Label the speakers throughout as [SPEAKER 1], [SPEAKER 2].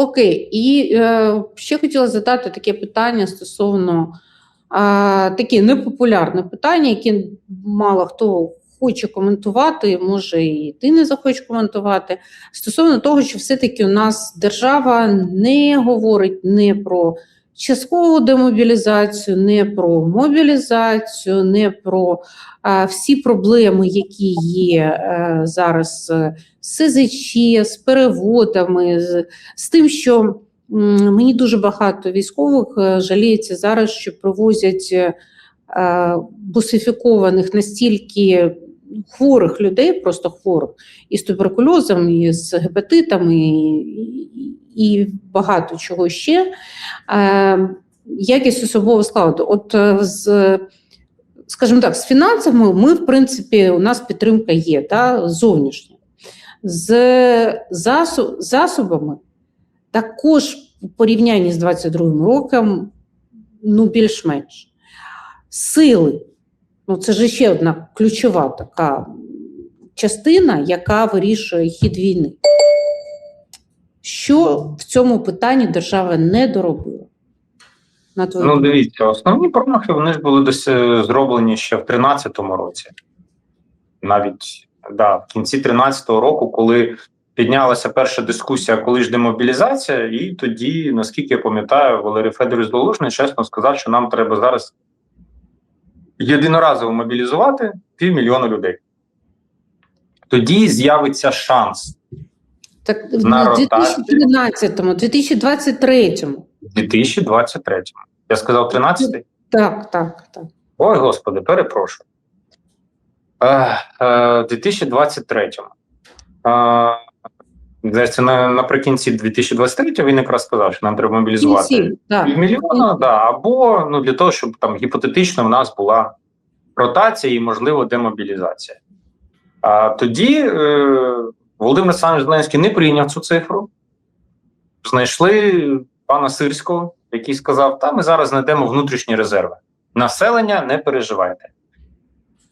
[SPEAKER 1] Окей, і е, ще хотіла задати таке питання стосовно е, таке непопулярне питання, яке мало хто хоче коментувати, може і ти не захочеш коментувати. Стосовно того, що все-таки у нас держава не говорить не про часткову демобілізацію, не про мобілізацію, не про е, всі проблеми, які є е, зараз з СЗЧ, з переводами, з, з тим, що м, мені дуже багато військових е, жаліється зараз, що привозять е, е, бусифікованих настільки хворих людей, просто хворих, і з туберкульозом, і з гепатитами, і, і, і багато чого ще. Е, якість особового складу. От е, з, скажімо так, з фінансами ми, в принципі, у нас підтримка є, та, зовнішня. З засобами також в порівнянні з 22 роком, ну, більш-менш. Сили, ну це ж ще одна ключова така частина, яка вирішує хід війни. Що в цьому питанні держава не доробила? На твою
[SPEAKER 2] Ну, дивіться, основні промахи вони ж були десь е, зроблені ще в 13-му році. Навіть да, в кінці 13-го року, коли піднялася перша дискусія, коли ж демобілізація, і тоді, наскільки я пам'ятаю, Валерій Федорович Долужний чесно сказав, що нам треба зараз єдиноразово мобілізувати півмільйона людей. Тоді з'явиться шанс
[SPEAKER 1] Так в 2013-му, 2023-му.
[SPEAKER 2] 2023-му. Я сказав 13-й?
[SPEAKER 1] Так, так, так.
[SPEAKER 2] Ой, господи, перепрошую. Е, 2023-му. Е, здається, наприкінці 2023-го він якраз сказав, що нам треба мобілізувати
[SPEAKER 1] так.
[SPEAKER 2] півмільйона, да, або ну, для того, щоб там гіпотетично в нас була ротація і, можливо, демобілізація. А тоді е, Володимир Олександрович Зеленський не прийняв цю цифру. Знайшли пана Сирського, який сказав: та ми зараз знайдемо внутрішні резерви. Населення не переживайте.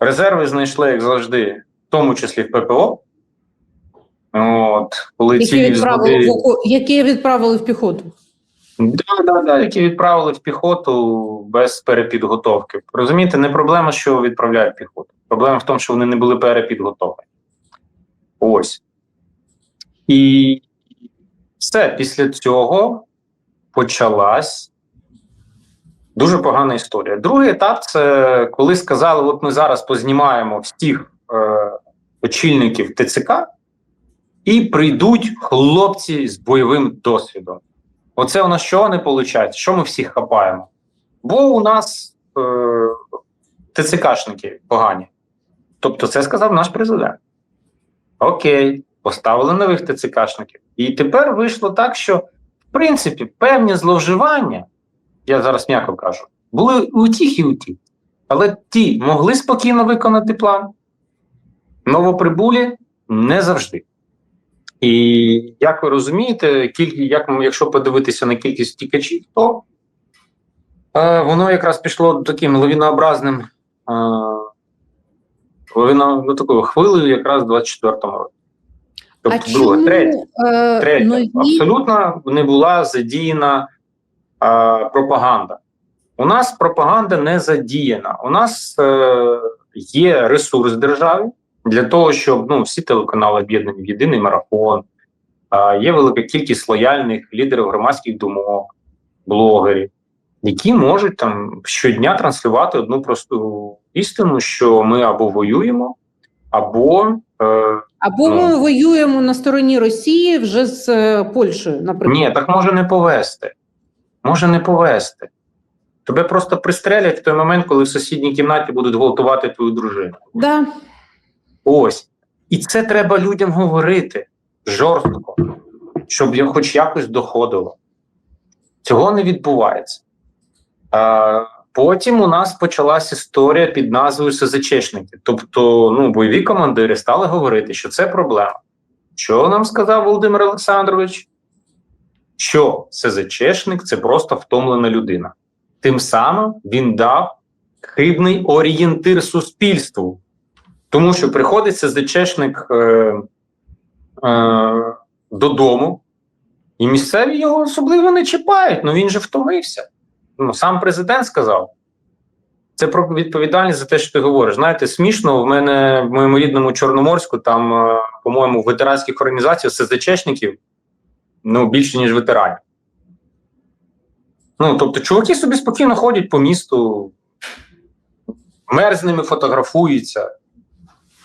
[SPEAKER 2] Резерви знайшли, як завжди, в тому числі в ППО. От, коли
[SPEAKER 1] Які
[SPEAKER 2] ці
[SPEAKER 1] відправили,
[SPEAKER 2] взводи-
[SPEAKER 1] в, око- які відправили в піхоту.
[SPEAKER 2] Да, да, да, які відправили в піхоту без перепідготовки. Розумієте, не проблема, що відправляють піхоту. Проблема в тому, що вони не були перепідготовлені. Ось. І все, після цього почалась дуже погана історія. Другий етап це коли сказали: от ми зараз познімаємо всіх е, очільників ТЦК, і прийдуть хлопці з бойовим досвідом. Оце у нас що не виходить? Що ми всіх хапаємо? Бо у нас е, ТЦКшники погані. Тобто, це сказав наш президент. Окей, поставили нових ТЦКшників. І тепер вийшло так, що, в принципі, певні зловживання, я зараз м'яко кажу, були у тих і у тих. Але ті могли спокійно виконати план. Новоприбулі не завжди. І як ви розумієте, кіль... як, якщо подивитися на кількість тікачів, то е, воно якраз пішло таким лавінообразним е, лавіно, ну, такою хвилею якраз в 24-му році. Тобто,
[SPEAKER 1] а
[SPEAKER 2] друга,
[SPEAKER 1] чому
[SPEAKER 2] третя,
[SPEAKER 1] е,
[SPEAKER 2] третя
[SPEAKER 1] нові...
[SPEAKER 2] абсолютно не була задіяна е, пропаганда. У нас пропаганда не задіяна. У нас е, є ресурс держави для того, щоб ну, всі телеканали об'єднані в єдиний марафон. Е, є велика кількість лояльних лідерів громадських думок, блогерів, які можуть там щодня транслювати одну просту істину, що ми або воюємо, або е,
[SPEAKER 1] Або
[SPEAKER 2] ну.
[SPEAKER 1] ми воюємо на стороні Росії вже з е, Польщею, наприклад.
[SPEAKER 2] Ні, так може не повести. Може не повести. Тебе просто пристрелять в той момент, коли в сусідній кімнаті будуть гвалтувати твою дружину.
[SPEAKER 1] Да.
[SPEAKER 2] Ось. І це треба людям говорити жорстко, щоб я хоч якось доходило. Цього не відбувається. А, потім у нас почалась історія під назвою СЗЧшники. Тобто, ну, бойові командири стали говорити, що це проблема. Що нам сказав Володимир Олександрович? Що СЗЧшник це просто втомлена людина. Тим самим він дав хибний орієнтир суспільству. Тому що приходить СЗЧшник е, е, додому І місцеві його особливо не чіпають. Ну він же втомився. Ну, сам президент сказав. Це про відповідальність за те, що ти говориш. Знаєте, смішно, в мене в моєму рідному Чорноморську, там, е, по-моєму, в ветеранських організаціях СЗЧшників ну, більше, ніж ветеранів. Ну, тобто, чуваки собі спокійно ходять по місту, мер з фотографується.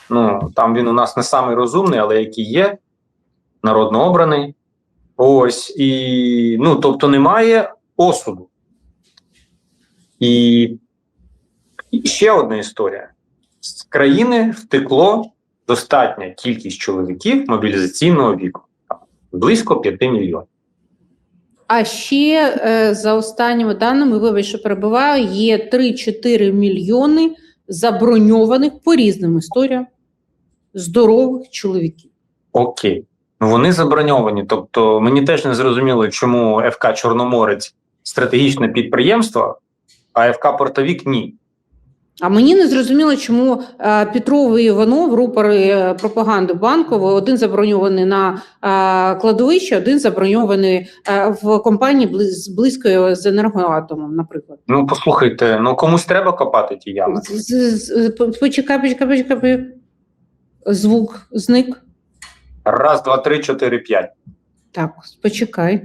[SPEAKER 2] Ну, там він у нас не самий розумний, але який є, народно обраний. Ось і ну, тобто, немає осуду. І, ще одна історія: з країни втекло достатня кількість чоловіків мобілізаційного віку, близько 5 мільйонів.
[SPEAKER 1] А ще е, за останніми даними, вибач, що перебуваю, є 3-4 мільйони заброньованих по різним історіям здорових чоловіків.
[SPEAKER 2] Окей. Ну вони заброньовані. Тобто, мені теж не зрозуміло, чому ФК Чорноморець стратегічне підприємство, а ФК Портовік ні.
[SPEAKER 1] А мені не зрозуміло, чому е, Петров і Іванов, рупори е, пропаганди банкової, один заброньований на е, кладовище, один заброньований в компанії близ, близької з енергоатомом, наприклад.
[SPEAKER 2] Ну, послухайте, ну комусь треба копати ті ями.
[SPEAKER 1] З- з- з- по- Почекай, почекай, почекай. Звук зник.
[SPEAKER 2] Раз, два, три, чотири, п'ять.
[SPEAKER 1] Так, почекай.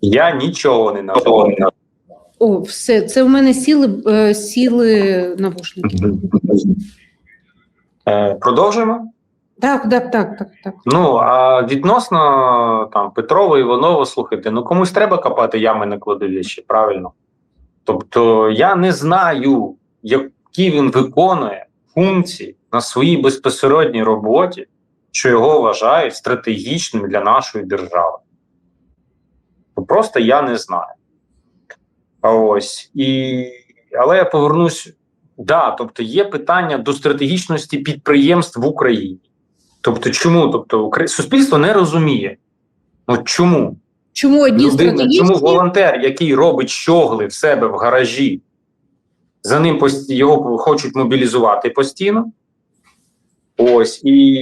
[SPEAKER 2] Я нічого не назвав.
[SPEAKER 1] О, все, це в мене сіли, е, сіли навушники.
[SPEAKER 2] Е, продовжуємо.
[SPEAKER 1] Так, так, так, так, так.
[SPEAKER 2] Ну а відносно там Петрова Іванова, слухайте, ну комусь треба копати ями на кладовищі, правильно? Тобто я не знаю, які він виконує функції на своїй безпосередній роботі, що його вважають стратегічним для нашої держави. Ну, Просто я не знаю. А ось і але я повернусь. Да, тобто є питання до стратегічності підприємств в Україні. Тобто, чому? Тобто, суспільство не розуміє. От чому?
[SPEAKER 1] Чому одні
[SPEAKER 2] Людина,
[SPEAKER 1] стратегічні?
[SPEAKER 2] чому волонтер, який робить щогли в себе в гаражі, за ним пост- його хочуть мобілізувати постійно. Ось, і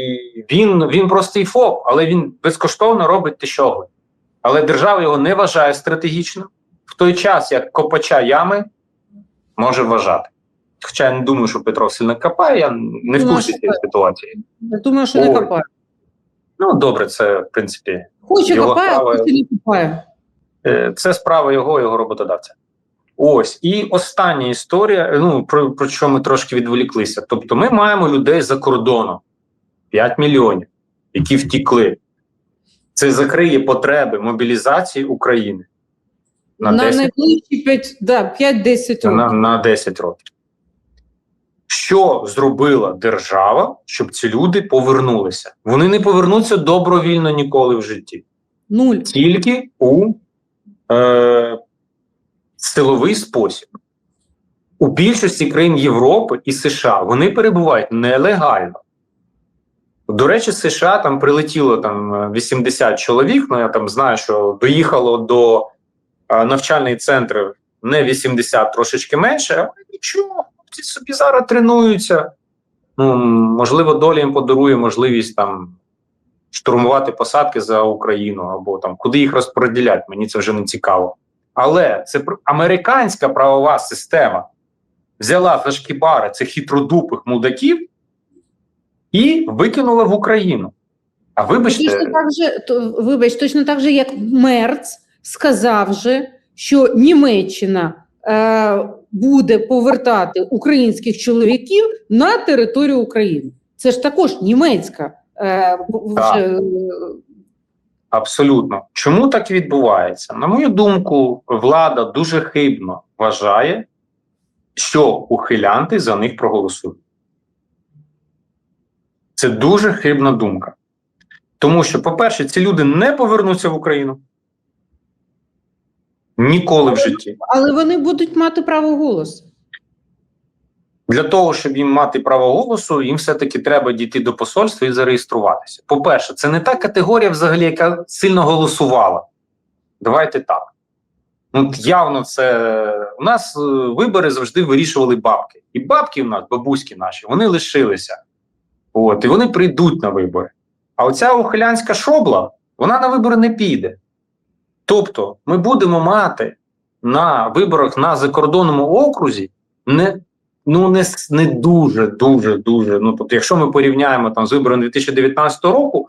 [SPEAKER 2] він, він простий ФОП, але він безкоштовно робить ті щогли. Але держава його не вважає стратегічним в той час, як копача ями може вважати. Хоча я не думаю, що Петров сильно копає, я не в
[SPEAKER 1] Ну,
[SPEAKER 2] курсі цієї ситуації.
[SPEAKER 1] Я думаю, що не
[SPEAKER 2] Ой.
[SPEAKER 1] копає.
[SPEAKER 2] Ну, добре, це в принципі
[SPEAKER 1] Хоче
[SPEAKER 2] Його
[SPEAKER 1] копає,
[SPEAKER 2] справа.
[SPEAKER 1] хоче не копає.
[SPEAKER 2] Е, Це справа його, його роботодавця. Ось і остання історія. Ну про, про що ми трошки відволіклися. Тобто, ми маємо людей за кордоном 5 мільйонів, які втікли. Це закриє потреби мобілізації України на,
[SPEAKER 1] На
[SPEAKER 2] 10,
[SPEAKER 1] найближчі 5, да, 5-10
[SPEAKER 2] на,
[SPEAKER 1] років.
[SPEAKER 2] на 10 років. Що зробила держава, щоб ці люди повернулися? Вони не повернуться добровільно ніколи в житті.
[SPEAKER 1] Нуль.
[SPEAKER 2] тільки у е, силовий спосіб. У більшості країн Європи і США вони перебувають нелегально. До речі, США там прилетіло там е, 80 чоловік. Ну я там знаю, що доїхало до е, навчальний центр не 80, трошечки менше, але нічого, ці собі зараз тренуються. Ну, можливо, доля їм подарує можливість там штурмувати посадки за Україну або там куди їх розподіляти, мені це вже не цікаво. Але це американська правова система взяла за шкібари цих хитродупих мудаків і викинула в Україну. А вибачте,
[SPEAKER 1] Точно так же, то, вибач, точно так же, як Мерц сказав же, що Німеччина е, буде повертати українських чоловіків на територію України. Це ж також німецька. Е, вже, е,
[SPEAKER 2] Абсолютно. Чому так відбувається? На мою думку, влада дуже хибно вважає, що ухилянти за них проголосують. Це дуже хибна думка. Тому що, по-перше, ці люди не повернуться в Україну. Ніколи в житті.
[SPEAKER 1] але вони будуть мати право голосу.
[SPEAKER 2] Для того, щоб їм мати право голосу, їм все-таки треба дійти до посольства і зареєструватися. По-перше, це не та категорія, взагалі, яка сильно голосувала. Давайте так. Ну, явно, це у нас е, вибори завжди вирішували бабки. І бабки в нас, бабуськи наші, вони лишилися. От, і вони прийдуть на вибори. А оця ухилянська шобла, вона на вибори не піде. Тобто, ми будемо мати на виборах на закордонному окрузі не, ну, не, не дуже, дуже, дуже. Ну, тобто, якщо ми порівняємо там з виборами 2019 року,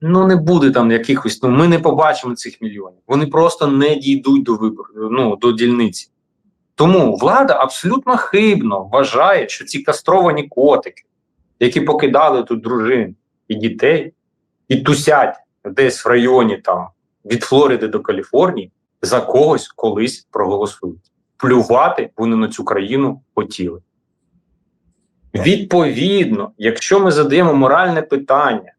[SPEAKER 2] ну не буде там якихось, ну ми не побачимо цих мільйонів. Вони просто не дійдуть до вибору, ну, до дільниці. Тому влада абсолютно хибно вважає, що ці кастровані котики, які покидали тут дружин і дітей, і тусять десь в районі там від Флориди до Каліфорнії, за когось колись проголосують. Плювати вони на цю країну хотіли. Відповідно, якщо ми задаємо моральне питання,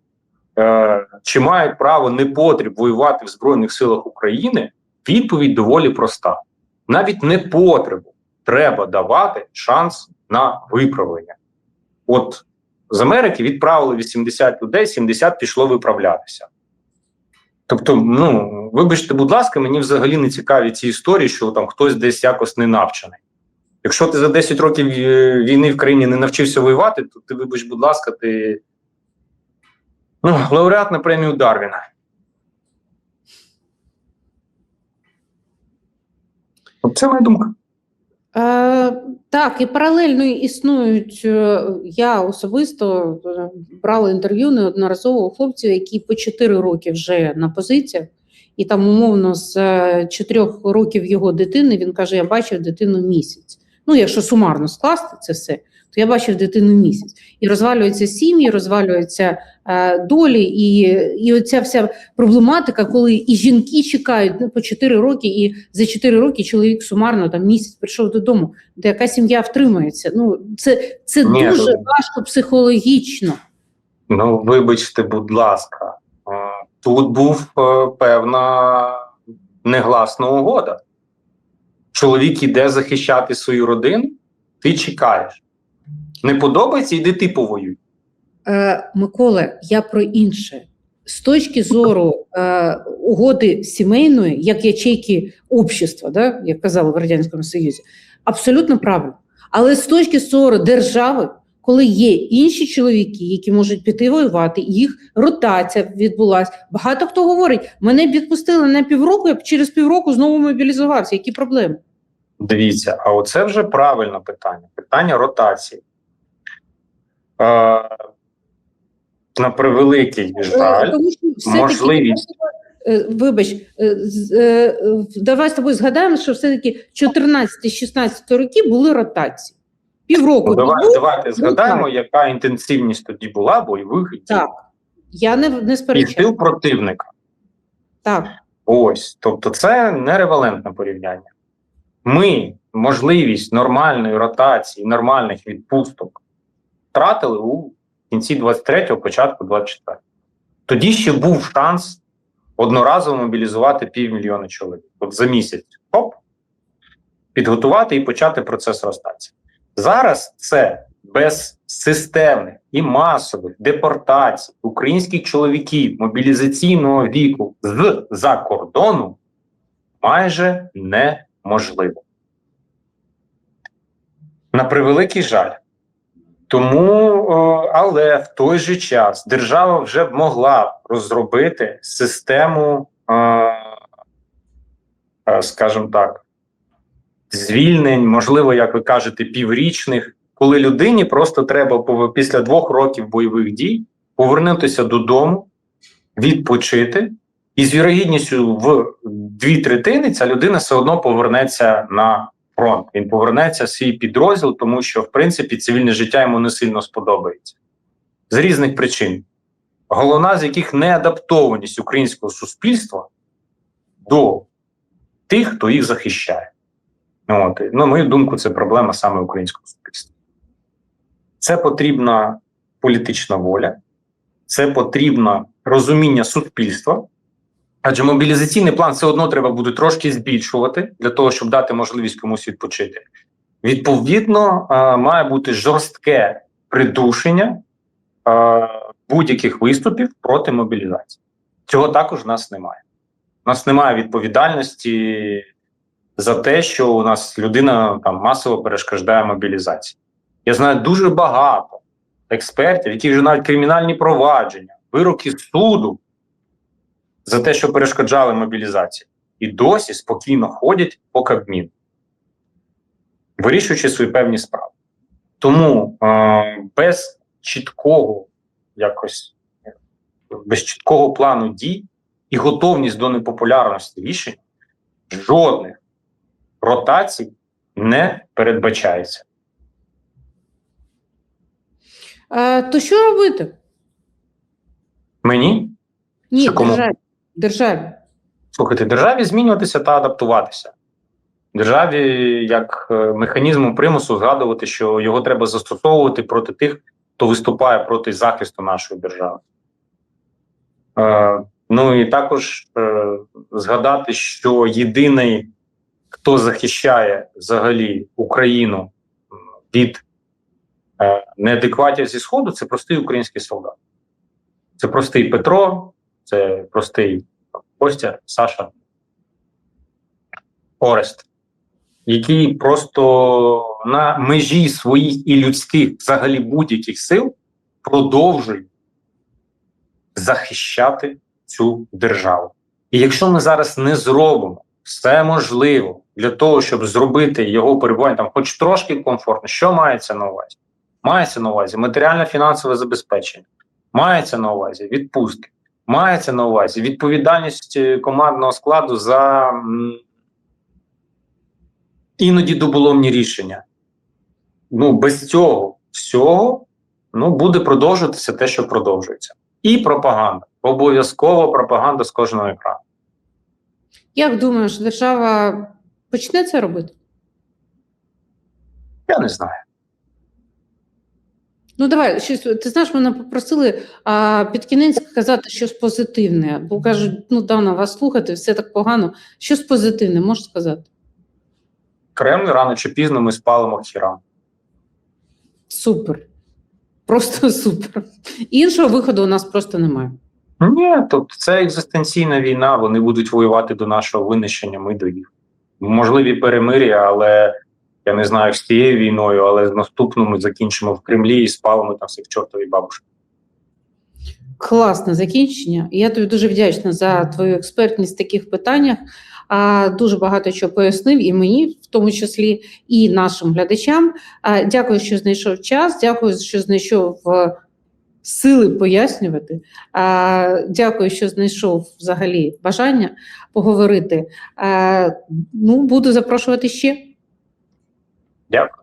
[SPEAKER 2] е, чи мають право непотріб воювати в Збройних силах України, відповідь доволі проста. Навіть непотребу треба давати шанс на виправлення. От з Америки відправили 80 людей, 70 пішло виправлятися. Тобто, ну вибачте, будь ласка, мені взагалі не цікаві ці історії, що там хтось десь якось не навчений. Якщо ти за 10 років е, війни в країні не навчився воювати, то ти, вибач, будь ласка, ти ну, лауреат на премію Дарвіна. Це моя думка.
[SPEAKER 1] Е, так, і паралельно існують. е, Я особисто е, брала інтерв'ю неодноразово у хлопців, які по 4 роки вже на позиціях, і там, умовно, з 4 років його дитини він каже: Я бачив дитину місяць. Ну, якщо сумарно скласти це все, то я бачив дитину місяць. І розвалюються сім'ї, розвалюються е, долі, і, і оця вся проблематика, коли і жінки чекають ну, по 4 роки, і за 4 роки чоловік сумарно там місяць прийшов додому, де яка сім'я втримується. Ну це, це
[SPEAKER 2] Ні,
[SPEAKER 1] дуже
[SPEAKER 2] то-
[SPEAKER 1] важко психологічно.
[SPEAKER 2] Ну, вибачте, будь ласка, е, тут був е, певна негласна угода. Чоловік іде захищати свою родину, ти чекаєш. Не подобається, йди ти повоюй.
[SPEAKER 1] Е, Микола, я про інше. З точки зору е, угоди сімейної, як ячейки общества, да, як казали в Радянському Союзі, абсолютно правильно. Але з точки зору держави, коли є інші чоловіки, які можуть піти воювати, їх ротація відбулася. Багато хто говорить: мене відпустили на півроку, я через півроку знову мобілізувався. Які проблеми?
[SPEAKER 2] Дивіться, а оце вже правильне питання. Питання ротації. Е, на превеликий жаль,
[SPEAKER 1] Е, все-таки,
[SPEAKER 2] можливість.
[SPEAKER 1] е, Вибач, е, давай з тобою згадаємо, що все-таки 14-16 роки були ротації. Півроку.
[SPEAKER 2] Ну, давай,
[SPEAKER 1] відбув,
[SPEAKER 2] давайте згадаємо, яка інтенсивність тоді була бойових дій
[SPEAKER 1] Так. Я не, не
[SPEAKER 2] і
[SPEAKER 1] сперечаю.
[SPEAKER 2] сил противника.
[SPEAKER 1] Так.
[SPEAKER 2] Ось, тобто, це неревалентне порівняння. Ми можливість нормальної ротації, нормальних відпусток втратили у кінці 23-го, початку 24-го. Тоді ще був шанс одноразово мобілізувати півмільйона чоловік. От за місяць хоп, підготувати і почати процес ротації. Зараз це без системних і масових депортацій українських чоловіків мобілізаційного віку з-за кордону майже неможливо. На превеликий жаль. Тому, але в той же час держава вже б могла розробити систему, е, скажімо так, звільнень, можливо, як ви кажете, піврічних, коли людині просто треба після двох років бойових дій повернутися додому, відпочити, і з вірогідністю в дві третини ця людина все одно повернеться на фронт. Він повернеться в свій підрозділ, тому що, в принципі, цивільне життя йому не сильно сподобається з різних причин. Головна з яких неадаптованість українського суспільства до тих, хто їх захищає. От. На мою думку, це проблема саме українського суспільства. Це потрібна політична воля, це потрібно розуміння суспільства. Адже мобілізаційний план все одно треба буде трошки збільшувати для того, щоб дати можливість комусь відпочити. Відповідно, е, має бути жорстке придушення е, будь-яких виступів проти мобілізації. Цього також в нас немає. У нас немає відповідальності за те, що у нас людина там масово перешкоджає мобілізації. Я знаю дуже багато експертів, які вже навіть кримінальні провадження, вироки суду за те, що перешкоджали мобілізації, і досі спокійно ходять по Кабміну, вирішуючи свої певні справи. Тому е, без чіткого якось без чіткого плану дій і готовність до непопулярності рішень жодних ротацій не передбачається.
[SPEAKER 1] Е, то що робити?
[SPEAKER 2] Мені
[SPEAKER 1] Ні, державі. Державі.
[SPEAKER 2] слухайте, державі змінюватися та адаптуватися. Державі як е, механізму примусу згадувати, що його треба застосовувати проти тих, хто виступає проти захисту нашої держави. Е, ну і також е, згадати, що єдиний, хто захищає взагалі Україну від е, неадекватів зі Сходу, це простий український солдат. Це простий Петро, це простий Костя, Саша, Орест, які просто на межі своїх і людських, взагалі будь-яких сил, продовжують захищати цю державу. І якщо ми зараз не зробимо все можливе для того, щоб зробити його перебування там, хоч трошки комфортно, що мається на увазі? Мається на увазі матеріально-фінансове забезпечення, мається на увазі відпустки, мається на увазі відповідальність е, командного складу за іноді дуболомні рішення. Ну, без цього всього ну, буде продовжуватися те, що продовжується. І пропаганда. Обов'язково пропаганда з кожного екрану.
[SPEAKER 1] Як думаєш, держава почне це робити?
[SPEAKER 2] Я не знаю.
[SPEAKER 1] Ну, давай, щось, ти знаєш, мене попросили а, під кінець сказати щось позитивне, бо кажуть, ну, Дана, вас слухати, все так погано. Щось позитивне, можеш сказати?
[SPEAKER 2] Кремль рано чи пізно ми спалимо к хірам.
[SPEAKER 1] Супер. Просто супер. Іншого виходу у нас просто немає.
[SPEAKER 2] Ні, тобто це екзистенційна війна, вони будуть воювати до нашого винищення, ми до їх. Можливі перемир'я, але я не знаю з цією війною, але з наступною ми закінчимо в Кремлі і спалимо там всіх чортові бабушки.
[SPEAKER 1] Класне закінчення. Я тобі дуже вдячна за твою експертність в таких питаннях. А, дуже багато чого пояснив і мені, в тому числі, і нашим глядачам. А, дякую, що знайшов час. Дякую, що знайшов е, сили пояснювати. А, дякую, що знайшов взагалі бажання поговорити. А, ну, буду запрошувати ще.
[SPEAKER 2] Дякую.